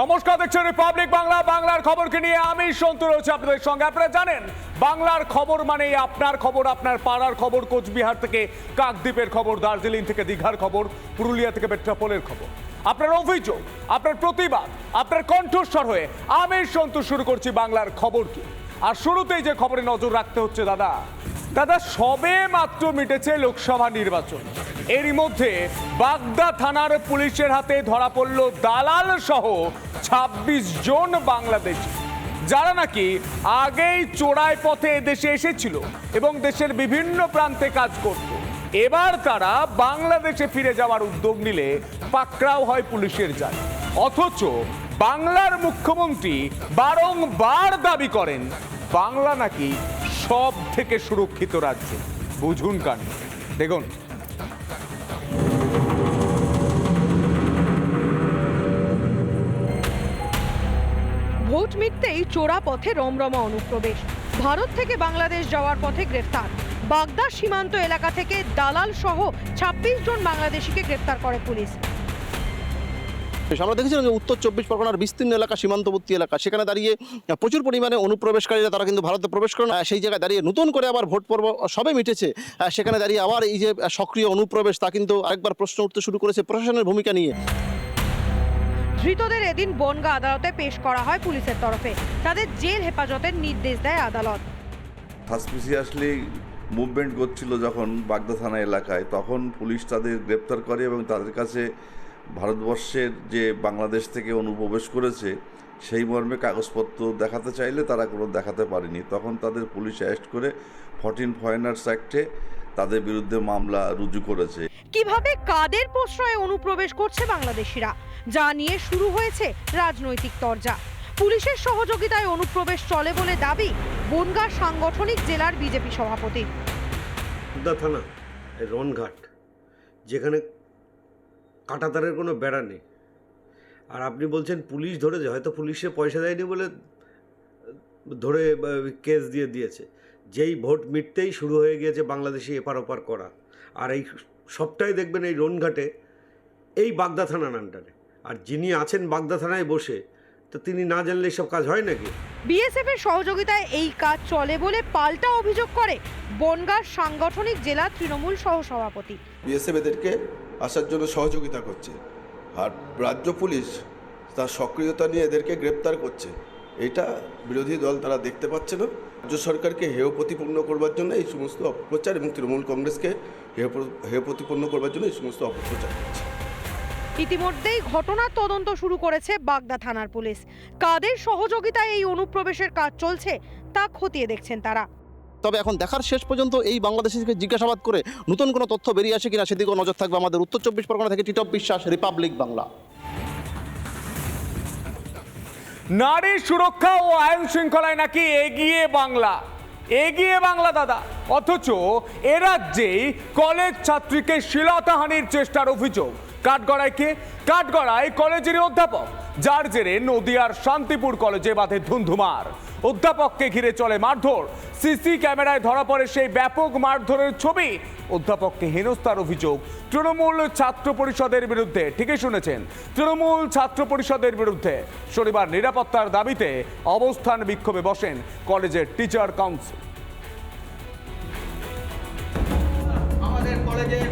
নমস্কার, দেখছেন রিপাবলিক বাংলা বাংলার খবরকে নিয়ে আমি সন্তু রয়েছে আপনাদের সঙ্গে। আপনারা জানেন, বাংলার খবর মানে আপনার খবর, আপনার পাড়ার খবর, কোচবিহার থেকে কাকদ্বীপের খবর, দার্জিলিং থেকে দীঘার খবর, পুরুলিয়া থেকে মেট্রোপোলের খবর। আপনার অভিযোগ, আপনার প্রতিবাদ, আপনার কণ্ঠস্বর হয়ে আমি সন্তু শুরু করছি বাংলার খবর কি আর শুরুতেই যে খবরে নজর রাখতে হচ্ছে দাদা দাদা সবে মাত্র মিটেছে লোকসভা নির্বাচন। এরই মধ্যে বাগদা থানার পুলিশের হাতে ধরা পড়ল দালাল সহ ২৬ জন বাংলাদেশি, যারা নাকি আগেই চোরাই পথে দেশে এসেছিল এবং দেশের বিভিন্ন প্রান্তে কাজ করত। এবার তারা বাংলাদেশে ফিরে যাওয়ার উদ্যোগ নিলে পাকড়াও হয় পুলিশের জাল। অথচ বাংলার মুখ্যমন্ত্রী বারংবার দাবি করেন, বাংলা নাকি সব থেকে সুরক্ষিত রাজ্য। বুঝুন কান। দেখুন। ভোট মিটতেই চোরা পথে রমরমা অনুপ্রবেশ। ভারত থেকে বাংলাদেশ যাওয়ার পথে গ্রেফতার। বাগদা সীমান্ত এলাকা থেকে দালাল সহ ছাব্বিশ জন বাংলাদেশিকে গ্রেফতার করে পুলিশ। আমরা দেখেছিলাম যে উত্তর চব্বিশ পরগনার বিস্তীর্ণ এলাকা, সীমান্তবর্তী এলাকা, সেখানে দাঁড়িয়ে প্রচুর পরিমাণে অনুপ্রবেশকারীরা তারা কিন্তু ভারতে প্রবেশ করেন। সেই জায়গায় দাঁড়িয়ে নতুন করে আবার ভোট পর্ব সবে মিটেছে। সেখানে দাঁড়িয়ে আবার এই যে সক্রিয় অনুপ্রবেশ, তা কিন্তু আরেকবার প্রশ্ন উঠতে শুরু করেছে প্রশাসনের ভূমিকা নিয়ে। ধৃতদের এদিন বনগা আদালতে পেশ করা হয় পুলিশের তরফে। তাদের জেল হেফাজতের নির্দেশ দেয় আদালত। সাসপিসিয়াসলি মুভমেন্ট করছিল যখন বাগদা থানা এলাকায়। তখন পুলিশ তাদের গ্রেপ্তার করে এবং তাদের কাছে ভারতবর্ষের যে বাংলাদেশ থেকে অনুপ্রবেশ করেছে, সেই মর্মে কাগজপত্র দেখাতে চাইলে তারা কোনো দেখাতে পারেনি। তখন তাদের পুলিশ অ্যারেস্ট করে ফর্টিন ফরেনার্স অ্যাক্টে তাদের বিরুদ্ধে মামলা রুজু করেছে। কীভাবে কাদের প্রশ্রয়ে অনুপ্রবেশ করছে বাংলাদেশিরা? যা নিয়ে শুরু হয়েছে রাজনৈতিক তরজা। পুলিশের সহযোগিতায় অনুপ্রবেশ চলে বলে দাবি বনগাঁ সাংগঠনিক জেলার বিজেপি সভাপতি। থানা রনঘাট যেখানে কাঁটাতারের কোনো বেড়া নেই। আর আপনি বলছেন পুলিশ ধরেছে হয়তো পুলিশে পয়সা দেয়নি বলে ধরে কেস দিয়ে দিয়েছে। যেই ভোট মিটতেই শুরু হয়ে গিয়েছে বাংলাদেশি এপার ওপার করা। আর এই সবটাই দেখবেন এই রনঘাটে এই বাগদা থানার আন্ডারে আর যিনি আছেন বাগদা থানায় বসে তো তিনি না জানলে সব কাজ হয় নাকি? বিএসএফ এর সহযোগিতায় এই কাজ চলে বলে পাল্টা অভিযোগ করে বনগাঁর সাংগঠনিক জেলা তৃণমূল সহ সভাপতি বিএসএফ এদেরকে আসার জন্য সহযোগিতা করছে। আর রাজ্য পুলিশ তার সক্রিয়তা নিয়ে এদেরকে গ্রেপ্তার করছে। এটা বিরোধী দল তারা দেখতে পাচ্ছে না। রাজ্য সরকারকে হেয় প্রতিপন্ন করবার জন্য এই সমস্ত অপপ্রচার এবং তৃণমূল কংগ্রেসকে হেয় প্র- হেয় প্রতিপন্ন করবার জন্য এই সমস্ত অপপ্রচার করছে ইতিমধ্যেই ঘটনার তদন্ত শুরু করেছে বাগদা থানার পুলিশ। কাদের সহযোগিতায় এই অনুপ্রবেশের কাজ চলছে তা খতিয়ে দেখছেন তারা। তবে এখন দেখার শেষ পর্যন্ত এই বাংলাদেশিকে জিজ্ঞাসাবাদ করে নতুন কোনো তথ্য বেরিয়ে আসে কিনা সেদিকেও নজর থাকবে আমাদের উত্তর চব্বিশ পরগনা থেকে টিটপ বিশ্বাস রিপাবলিক বাংলা। নারী সুরক্ষা ও আইন শৃঙ্খলায় নাকি এগিয়ে বাংলা? এগিয়ে বাংলা, দাদা। অথচ এ রাজ্যেই কলেজ ছাত্রীকে শিলতাহানির চেষ্টার অভিযোগ। কাঠগড়ায় কে কাঠগড়ায় কলেজের অধ্যাপক। যার জেরে নদিয়ার শান্তিপুর কলেজে বাঁধে ধুন্ধুমার। অধ্যাপককে ঘিরে চলে মারধর। সিসি ক্যামেরায় ধরা পড়ে সেই ব্যাপক মারধরের ছবি। অধ্যাপককে হেনস্থার অভিযোগ। তৃণমূল ছাত্র পরিষদের বিরুদ্ধে, ঠিকই শুনেছেন, তৃণমূল ছাত্র পরিষদের বিরুদ্ধে শনিবার নিরাপত্তার দাবিতে অবস্থান বিক্ষোভে বসেন কলেজের টিচার কাউন্সিল। আমাদের কলেজের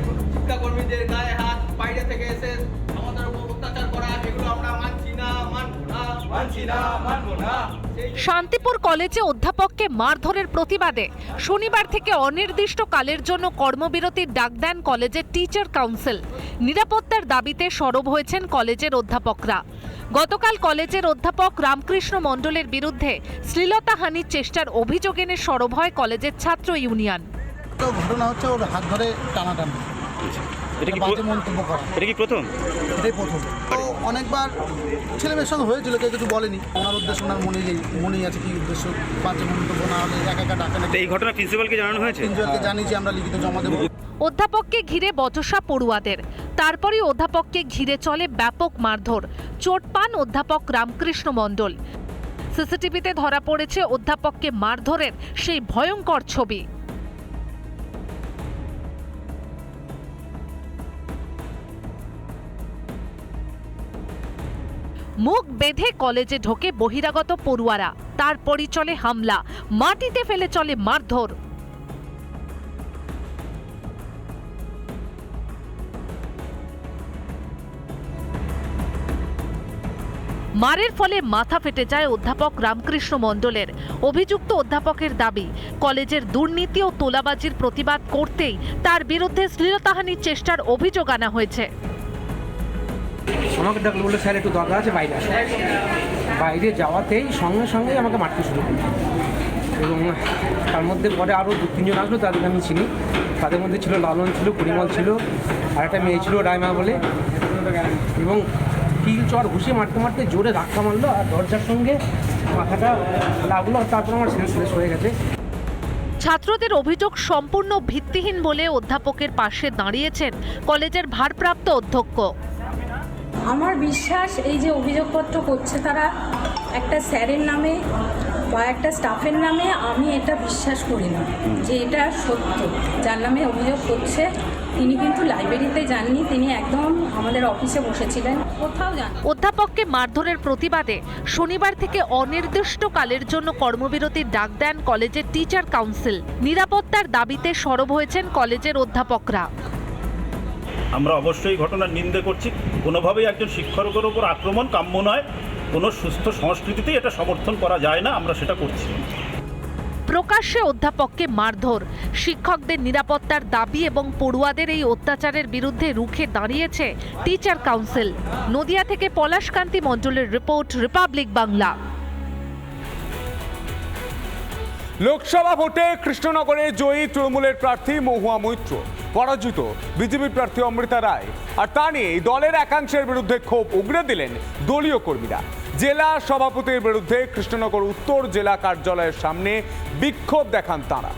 শান্তিপুর কলেজে অধ্যাপককে মারধরের প্রতিবাদে শনিবার থেকে অনির্দিষ্টকালের জন্য কর্মবিরতির ডাক দেন কলেজের টিচার কাউন্সিল। নিরাপত্তার দাবিতে সরব হয়েছেন কলেজের অধ্যাপকরা। গতকাল কলেজের অধ্যাপক রামকৃষ্ণ মণ্ডলের বিরুদ্ধে শ্লীলতাহানির চেষ্টার অভিযোগ এনে সরব হয় কলেজের ছাত্র ইউনিয়ন। ঘটনা হচ্ছে ওর হাত ধরে টানাটানি। এটা কি বাজে মন্তব্য করা। এটা কি প্রথম? এটাই প্রথম। তো অনেকবার ছেলে মেয়ের সঙ্গে হয়েছিল কেউ কিছু বলেনি। ওনার উদ্দেশ্য ওনার নেই মনেই আছে কি উদ্দেশ্য। বাজে মন্তব্য না হলে একা একা ডাকে তো এই ঘটনা প্রিন্সিপালকে জানানো হয়েছে? তিনজনকে জানিয়েছি আমরা লিখিত জমা দেবো। অধ্যাপককে ঘিরে বচসা পড়ুয়াদের। তারপরই অধ্যাপককে ঘিরে চলে ব্যাপক মারধর। চোট পান অধ্যাপক রামকৃষ্ণ মণ্ডল। সিসিটিভিতে ধরা পড়েছে অধ্যাপককে মারধরের সেই ভয়ঙ্কর ছবি। মুখ বেঁধে কলেজে ঢোকে বহিরাগত পড়ুয়ারা। তারপরই চলে হামলা। মাটিতে ফেলে চলে মারধর। মারের ফলে মাথা ফেটে যায় অধ্যাপক রামকৃষ্ণ মণ্ডলের। অভিযুক্ত অধ্যাপকের দাবি, কলেজের দুর্নীতি ও তোলাবাজির প্রতিবাদ করতেই তার বিরুদ্ধে শ্লীলতাহানির চেষ্টার অভিযোগ আনা হয়েছে। আমাকে ডাকলো বলে স্যার, একটু দরকার আছে, বাইরে আসো। বাইরে যাওয়াতেই সঙ্গে সঙ্গে আমাকে মারতে শুরু করল। এবং তার মধ্যে পরে আরও দু তিনজন আসলো, তাদেরকে আমি চিনি। তাদের মধ্যে ছিল লালন ছিল, পরিমল ছিল, আর একটা মেয়ে ছিল রায়মা বলে। এবং কিল চর ঘুষে মারতে মারতে জোরে ধাক্কা মারলো, আর দরজার সঙ্গে মাথাটা লাগল, আর তারপর আমার সেন্সলেস হয়ে গেছে। ছাত্রদের অভিযোগ সম্পূর্ণ ভিত্তিহীন বলে অধ্যাপকের পাশে দাঁড়িয়েছেন কলেজের ভারপ্রাপ্ত অধ্যক্ষ। আমার বিশ্বাস এই যে অভিযোগপত্র করছে তারা একটা স্যারের নামে বা একটা স্টাফের নামে আমি এটা বিশ্বাস করি না যে এটা সত্য। যার নামে অভিযোগ করছে তিনি কিন্তু লাইব্রেরিতে যাননি তিনি একদম আমাদের অফিসে বসেছিলেন। কোথাও যান অধ্যাপককে মারধরের প্রতিবাদে শনিবার থেকে অনির্দিষ্টকালের জন্য কর্মবিরতির ডাক দেন কলেজের টিচার কাউন্সিল। নিরাপত্তার দাবিতে সরব হয়েছেন কলেজের অধ্যাপকরা। আমরা অবশ্যই ঘটনার নিন্দে করছি। কোনোভাবেই একজন শিক্ষকের ওপর আক্রমণ কাম্য নয়। কোনো সুস্থ সংস্কৃতিতেই এটা সমর্থন করা যায় না, আমরা সেটা করছি। প্রকাশ্যে অধ্যাপককে মারধর, শিক্ষকদের নিরাপত্তার দাবি এবং পড়ুয়াদের এই অত্যাচারের বিরুদ্ধে রুখে দাঁড়িয়েছে টিচার কাউন্সিল। নদিয়া থেকে পলাশকান্তি মণ্ডলের রিপোর্ট, রিপাবলিক বাংলা। লোকসভা ভোটে কৃষ্ণনগরে জয়ী তৃণমূলের প্রার্থী মহুয়া মৈত্র, পরাজিত বিজেপি প্রার্থী অমৃতা রায়। আর তা নিয়ে দলের একাংশের বিরুদ্ধে ক্ষোভ উগড়ে দিলেন দলীয় কর্মীরা। জেলা সভাপতির বিরুদ্ধে কৃষ্ণনগর উত্তর জেলা কার্যালয়ের সামনে বিক্ষোভ দেখান তাঁরা।